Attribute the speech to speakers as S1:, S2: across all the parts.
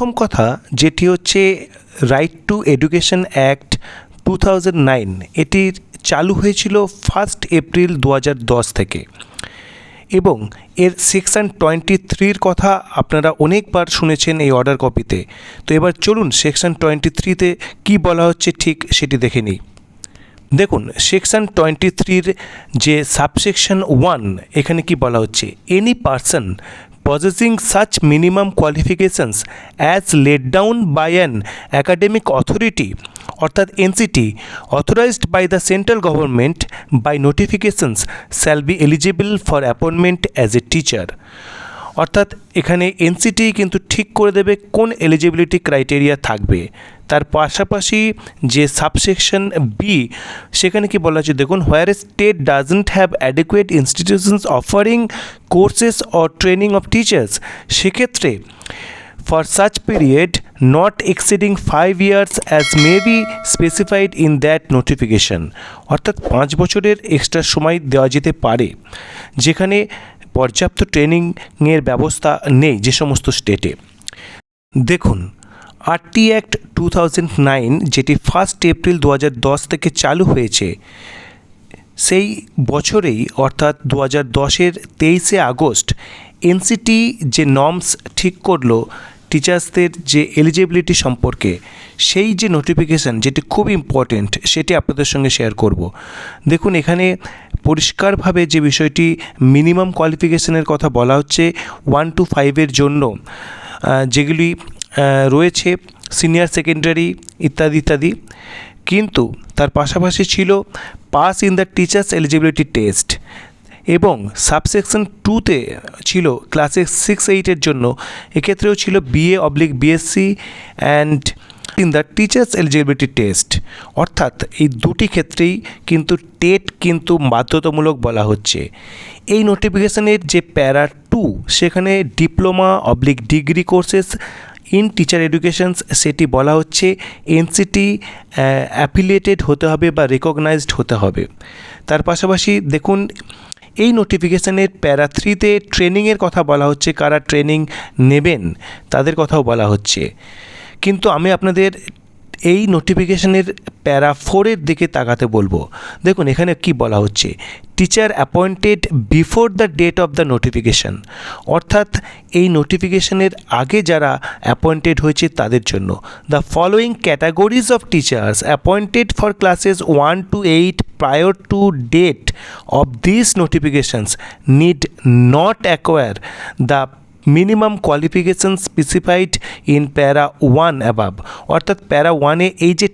S1: প্রথম কথা যেটি হচ্ছে Right to Education Act two thousand nine এটির চালু হয়েছিল ফার্স্ট এপ্রিল দু দশ থেকে। এবং এর সেকশন টোয়েন্টি থ্রির কথা আপনারা অনেকবার শুনেছেন এই অর্ডার কপিতে তো। এবার চলুন সেকশন টোয়েন্টি থ্রিতে কী বলা হচ্ছে ঠিক সেটি দেখে নিই। দেখুন সেকশন টোয়েন্টি থ্রির যে সাবসেকশন ওয়ান এখানে কি বলা হচ্ছে? Any person possessing such minimum qualifications as laid down by an academic authority অর্থাৎ NCT authorized by the central government by notifications shall be eligible for appointment as a teacher অর্থাৎ এখানে NCT কিন্তু ঠিক করে দেবে কোন এলিজিবিলিটি ক্রাইটেরিয়া থাকবে। তার পাশাপাশি যে সাবসেকশন বি সেখানে কি বলা হচ্ছে? দেখুন where a state doesn't have adequate institutions offering courses or training of teachers সেক্ষেত্রে for such period not exceeding five years as may be specified in that notification অর্থাৎ পাঁচ বছরের এক্সট্রা সময় দেওয়া যেতে পারে, যেখানে পর্যাপ্ত ট্রেনিংয়ের ব্যবস্থা নেই যে সমস্ত স্টেটে। দেখুন RT act two thousand nine যেটি ফার্স্ট এপ্রিল দু দশ থেকে চালু হয়েছে, সেই বছরেই, অর্থাৎ দু হাজার দশের তেইশে আগস্ট, এনসিটি যে নর্মস ঠিক করল, টিচার্সদের যে এলিজিবিলিটি সম্পর্কে, সেই যে নোটিফিকেশান যেটি খুব ইম্পর্টেন্ট, সেটি আপনাদের সঙ্গে শেয়ার করব। দেখুন, এখানে পরিষ্কারভাবে যে বিষয়টি মিনিমাম কোয়ালিফিকেশনের কথা বলা হচ্ছে ওয়ান টু ফাইভের জন্য যেগুলি রয়েছে সিনিয়র সেকেন্ডারি ইত্যাদি ইত্যাদি। কিন্তু তার পাশাপাশি ছিল pass in the teachers eligibility test এবং সাবসেকশন টুতে ছিল ক্লাসে সিক্স এইটের জন্য। এক্ষেত্রেও ছিল BA oblique BSc and in the teachers eligibility test অর্থাৎ এই দুটি ক্ষেত্রেই কিন্তু টেট কিন্তু বাধ্যতামূলক বলা হচ্ছে। এই নোটিফিকেশনের যে প্যারা টু সেখানে diploma oblique degree courses in teacher educations সেটি বলা হচ্ছে এনসিটি অ্যাফিলিয়েটেড হতে হবে বা রেকগনাইজড হতে হবে। তার পাশাপাশি দেখুন, এই নোটিফিকেশানের প্যারা থ্রিতে ট্রেনিংয়ের কথা বলা হচ্ছে। কারা ট্রেনিং নেবেন, তাদের কথাও বলা হচ্ছে। কিন্তু আমি আপনাদের এই নোটিফিকেশনের প্যারা ফোরের দিকে তাকাতে বলব। দেখুন, এখানে কি বলা হচ্ছে? Teacher appointed before the date of the notification অর্থাৎ এই নোটিফিকেশনের আগে যারা অ্যাপয়েন্টেড হয়েছে তাদের জন্য। The following categories of teachers appointed for classes one two eight prior to date of these notifications need not acquire the minimum qualification specified in para one above অর্থাৎ para ওয়ানে এই যে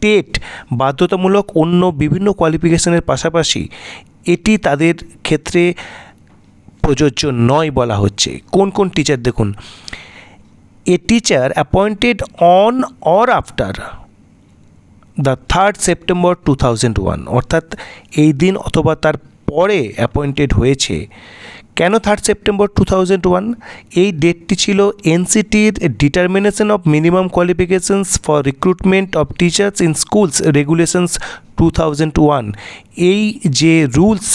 S1: টেট বাধ্যতামূলক অন্য বিভিন্ন কোয়ালিফিকেশানের পাশাপাশি এটি তাদের ক্ষেত্রে প্রযোজ্য নয় বলা হচ্ছে। কোন কোন টিচার দেখুন। A teacher appointed on or after the third September two thousand one অর্থাৎ এই দিন অথবা তার পরে অ্যাপয়েন্টেড হয়েছে। কেন third September two thousand one এই ডেটটি ছিল এনসিটির determination of minimum qualifications for recruitment of teachers in schools regulations two thousand one এই যে রুলস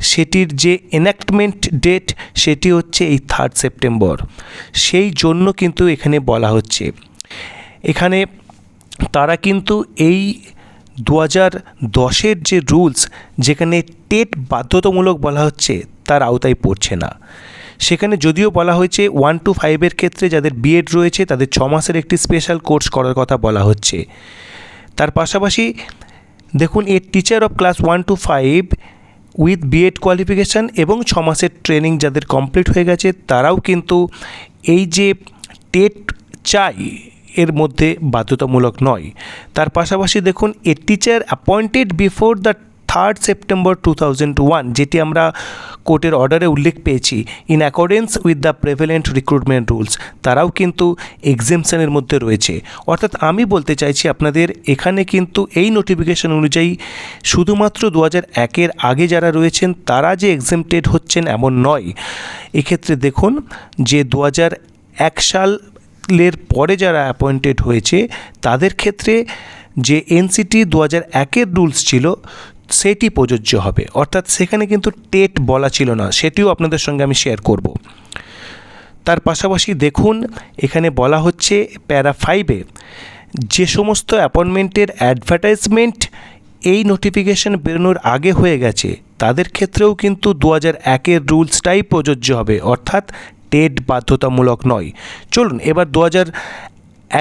S1: সেটির যে এনাক্টমেন্ট ডেট সেটি হচ্ছে এই থার্ড সেপ্টেম্বর সেই জন্য কিন্তু এখানে বলা হচ্ছে। এখানে তারা কিন্তু এই দু হাজার দশের যে রুলস যেখানে টেট বাধ্যতামূলক বলা হচ্ছে তার আওতায় পড়ছে না। সেখানে যদিও বলা হয়েছে ওয়ান টু ফাইভের ক্ষেত্রে যাদের বিএড রয়েছে, তাদের ছ মাসের একটি স্পেশাল কোর্স করার কথা বলা হচ্ছে। তার পাশাপাশি দেখুন a teacher of class one two five with BEd qualification এবং ছ মাসের ট্রেনিং যাদের কমপ্লিট হয়ে গেছে, তারাও কিন্তু এই যে টেট চাই এর মধ্যে বাধ্যতামূলক নয়। তার পাশাপাশি দেখুন a teacher appointed before the third September two thousand one যেটি আমরা কোর্টের অর্ডারে উল্লেখ পেয়েছি in accordance with the prevalent recruitment rules তারাও কিন্তু এক্সেমশনের মধ্যে রয়েছে। অর্থাৎ আমি বলতে চাইছি, আপনাদের এখানে কিন্তু এই নোটিফিকেশন অনুযায়ী শুধুমাত্র দু হাজার একের আগে যারা রয়েছেন, তারা যে এক্সেমটেড হচ্ছেন এমন নয়। এক্ষেত্রে দেখুন যে দু হাজার এক সালের পরে যারা অ্যাপয়েন্টেড হয়েছে, তাদের ক্ষেত্রে যে এনসিটি দু হাজার একের রুলস ছিল সেটি প্রযোজ্য হবে। অর্থাৎ সেখানে কিন্তু টেট বলা ছিল না, সেটিও আপনাদের সঙ্গে আমি শেয়ার করব। তার পাশাপাশি দেখুন, এখানে বলা হচ্ছে প্যারা ফাইভে যে সমস্ত অ্যাপয়েন্টমেন্টের অ্যাডভার্টাইজমেন্ট এই নোটিফিকেশন বেরোনোর আগে হয়ে গেছে, তাদের ক্ষেত্রেও কিন্তু দু হাজার একের রুলসটাই প্রযোজ্য হবে, অর্থাৎ টেট বাধ্যতামূলক নয়। চলুন, এবার দু হাজার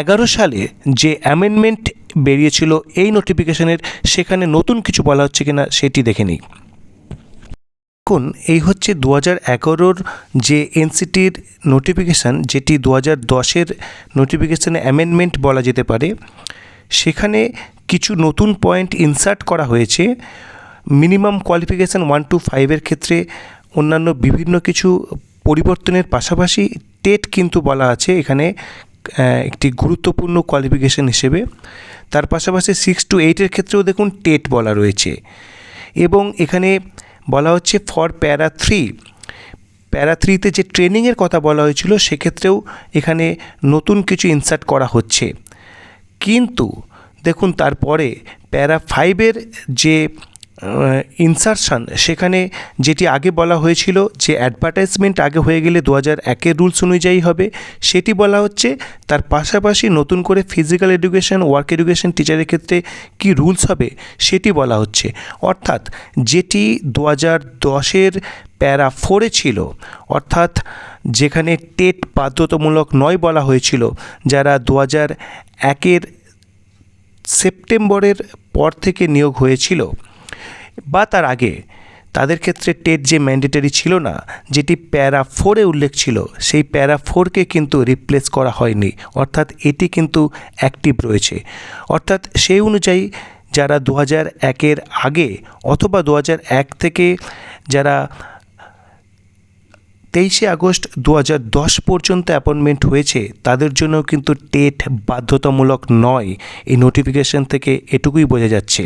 S1: এগারো সালে যে অ্যামেন্ডমেন্ট বেরিয়েছিল এই নোটিফিকেশনের সেখানে নতুন কিছু বলা হচ্ছে কিনা সেটি দেখে নিই। দেখুন, এই হচ্ছে দু হাজার এগারোর যে এনসিটির নোটিফিকেশান যেটি দু হাজার দশের নোটিফিকেশানে অ্যামেন্ডমেন্ট বলা যেতে পারে, সেখানে কিছু নতুন পয়েন্ট ইনসার্ট করা হয়েছে। মিনিমাম কোয়ালিফিকেশান ওয়ান টু ফাইভের ক্ষেত্রে অন্যান্য বিভিন্ন কিছু পরিবর্তনের পাশাপাশি টেট কিন্তু বলা আছে, এখানে একটি গুরুত্বপূর্ণ কোয়ালিফিকেশান হিসেবে। তার পাশাপাশি সিক্স টু এইটের ক্ষেত্রেও দেখুন টেট বলা রয়েছে। এবং এখানে বলা হচ্ছে ফর প্যারা থ্রি প্যারা থ্রিতে যে ট্রেনিংয়ের কথা বলা হয়েছিল, সেক্ষেত্রেও এখানে নতুন কিছু ইনসার্ট করা হচ্ছে। কিন্তু দেখুন তারপরে প্যারা ফাইভের যে ইনসারশন সেখানে যেটি আগে বলা হয়েছিল যে অ্যাডভার্টাইজমেন্ট আগে হয়ে গেলে দু হাজার একের রুলস অনুযায়ী হবে, সেটি বলা হচ্ছে তার পাশাপাশি নতুন করে ফিজিক্যাল এডুকেশন ওয়ার্ক এডুকেশন টিচারের ক্ষেত্রে কি রুলস হবে সেটি বলা হচ্ছে। অর্থাৎ যেটি দু হাজার দশের প্যারা ফোরে ছিল, অর্থাৎ যেখানে টেট বাধ্যতামূলক নয় বলা হয়েছিল, যারা দু হাজার একের সেপ্টেম্বরের পর থেকে নিয়োগ হয়েছিল বা তার আগে, তাদের ক্ষেত্রে টেট যে ম্যান্ডেটারি ছিল না, যেটি প্যারা ফোরে উল্লেখ ছিল, সেই প্যারা ফোরকে কিন্তু রিপ্লেস করা হয়নি। অর্থাৎ এটি কিন্তু অ্যাক্টিভ রয়েছে। অর্থাৎ সেই অনুযায়ী যারা দু হাজার একের আগে অথবা দু হাজার এক থেকে যারা তেইশে আগস্ট দু দশ পর্যন্ত অ্যাপয়েন্টমেন্ট হয়েছে, তাদের জন্য কিন্তু টেট বাধ্যতামূলক নয়। এই নোটিফিকেশন থেকে এটুকুই বোঝা যাচ্ছে।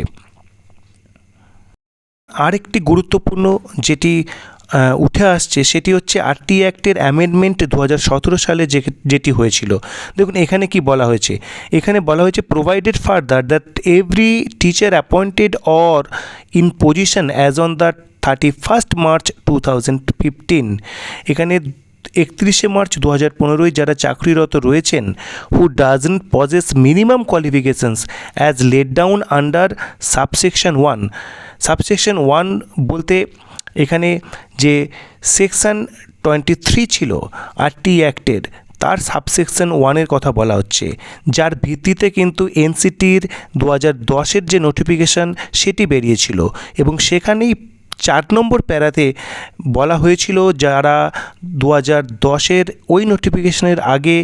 S1: আরেকটি গুরুত্বপূর্ণ যেটি উঠে আসছে সেটি হচ্ছে আরটি অ্যাক্টের অ্যামেন্ডমেন্ট দু হাজার সতেরো সালে যে, যেটি হয়েছিল। দেখুন, এখানে কি বলা হয়েছে? এখানে বলা হয়েছে provided further that every teacher appointed or in position as on the thirty first March two thousand fifteen এখানে একত্রিশে মার্চ দু হাজার পনেরোয় যারা চাকরিরত রয়েছেন who doesn't possess minimum qualifications as laid down under subsection one subsection one বলতে এখানে যে সেকশন টোয়েন্টি থ্রি ছিল আরটি অ্যাক্টের, তার সাবসেকশন ওয়ানের কথা বলা হচ্ছে, যার ভিত্তিতে কিন্তু এনসিটির দু হাজার দশের যে নোটিফিকেশান, সেটি বেরিয়েছিল এবং সেখানেই চার নম্বর প্যারাতে বলা হয়েছিল যারা দু হাজার দশের ওই নোটিফিকেশনের আগে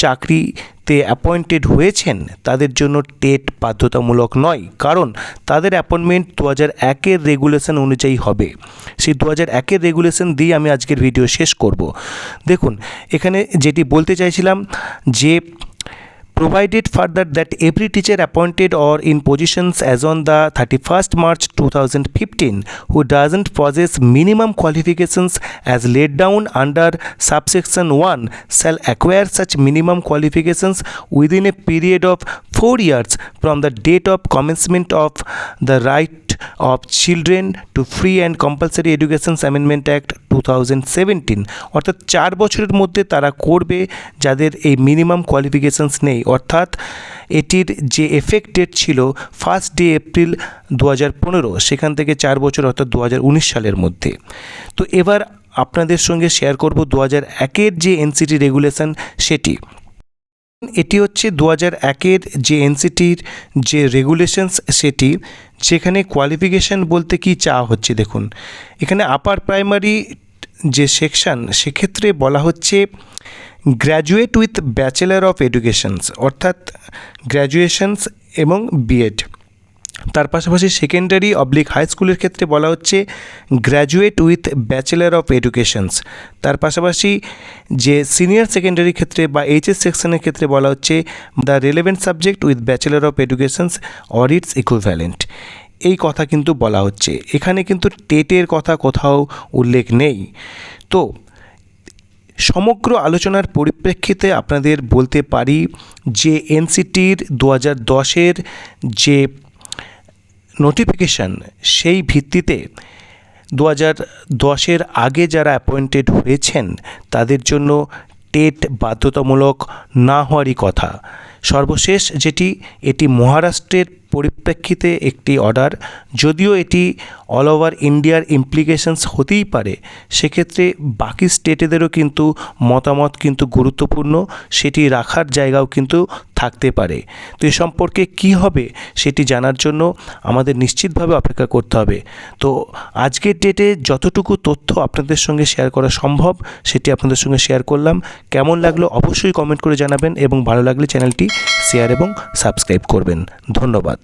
S1: চাকরিতে অ্যাপয়েন্টেড হয়েছেন, তাদের জন্য টেট বাধ্যতামূলক নয়, কারণ তাদের অ্যাপয়েন্টমেন্ট দু হাজার একের রেগুলেশন অনুযায়ী হবে। সেই দু হাজার একের রেগুলেশন দিয়ে আমি আজকের ভিডিও শেষ করব। দেখুন, এখানে যেটি বলতে চাইছিলাম যে provided further that every teacher appointed or in positions as on the 31st March 2015 who doesn't possess minimum qualifications as laid down under subsection 1 shall acquire such minimum qualifications within a period of 4 years from the date of commencement of the right of children to free and compulsory education amendment act 2017 অর্থাৎ চার বছরের মধ্যে তারা করবে যাদের এই minimum qualifications নেই। অর্থাৎ এটির যে এফেক্ট ডেট ছিল ফার্স্ট ডে এপ্রিল দু হাজার পনেরো সেখান থেকে চার বছর অর্থাৎ দু হাজার উনিশ সালের মধ্যে। তো এবার আপনাদের সঙ্গে শেয়ার করব দু হাজার একের যে এনসিটি রেগুলেশন সেটি। এটি হচ্ছে দু হাজার একের যে এনসিটির যে রেগুলেশনস সেটি, যেখানে কোয়ালিফিকেশান বলতে কি চাওয়া হচ্ছে দেখুন। এখানে আপার প্রাইমারি যে সেকশন, সেক্ষেত্রে বলা হচ্ছে graduate with bachelor of educations অর্থাৎ গ্র্যাজুয়েশনস এবং বিএড তার পাশাপাশি সেকেন্ডারি অবলিক হাই স্কুলের ক্ষেত্রে বলা হচ্ছে graduate with bachelor of educations তার পাশাপাশি যে সিনিয়র সেকেন্ডারি ক্ষেত্রে বা এইচএস সেকশনের ক্ষেত্রে বলা হচ্ছে the relevant subject with bachelor of educations or its equivalent এই কথা কিন্তু বলা হচ্ছে। এখানে কিন্তু টেটের কথা কোথাও উল্লেখ নেই। তো, সমগ্র আলোচনার পরিপ্রেক্ষিতে আপনাদের বলতে পারি যে এনসিটির দু হাজার দশের যে নোটিফিকেশান সেই ভিত্তিতে দু হাজার দশের আগে যারা অ্যাপয়েন্টেড হয়েছেন, তাদের জন্য টেট বাধ্যতামূলক না হওয়ারই কথা। সর্বশেষ যেটি, এটি মহারাষ্ট্রের পরিপ্রেক্ষিতে একটি অর্ডার যদিও এটি অল ওভার ইন্ডিয়ার ইমপ্লিকেশনস হতেই পারে, সেক্ষেত্রে বাকি স্টেটেদেরও কিন্তু মতামত কিন্তু গুরুত্বপূর্ণ, সেটি রাখার জায়গাও কিন্তু থাকতে পারে। তো এ সম্পর্কে কী হবে সেটি জানার জন্য আমাদের নিশ্চিতভাবে অপেক্ষা করতে হবে। তো আজকের ডেটে যতটুকু তথ্য আপনাদের সঙ্গে শেয়ার করা সম্ভব, সেটি আপনাদের সঙ্গে শেয়ার করলাম। কেমন লাগল অবশ্যই কমেন্ট করে জানাবেন এবং ভালো লাগলে চ্যানেলটি শেয়ার এবং সাবস্ক্রাইব করবেন। ধন্যবাদ।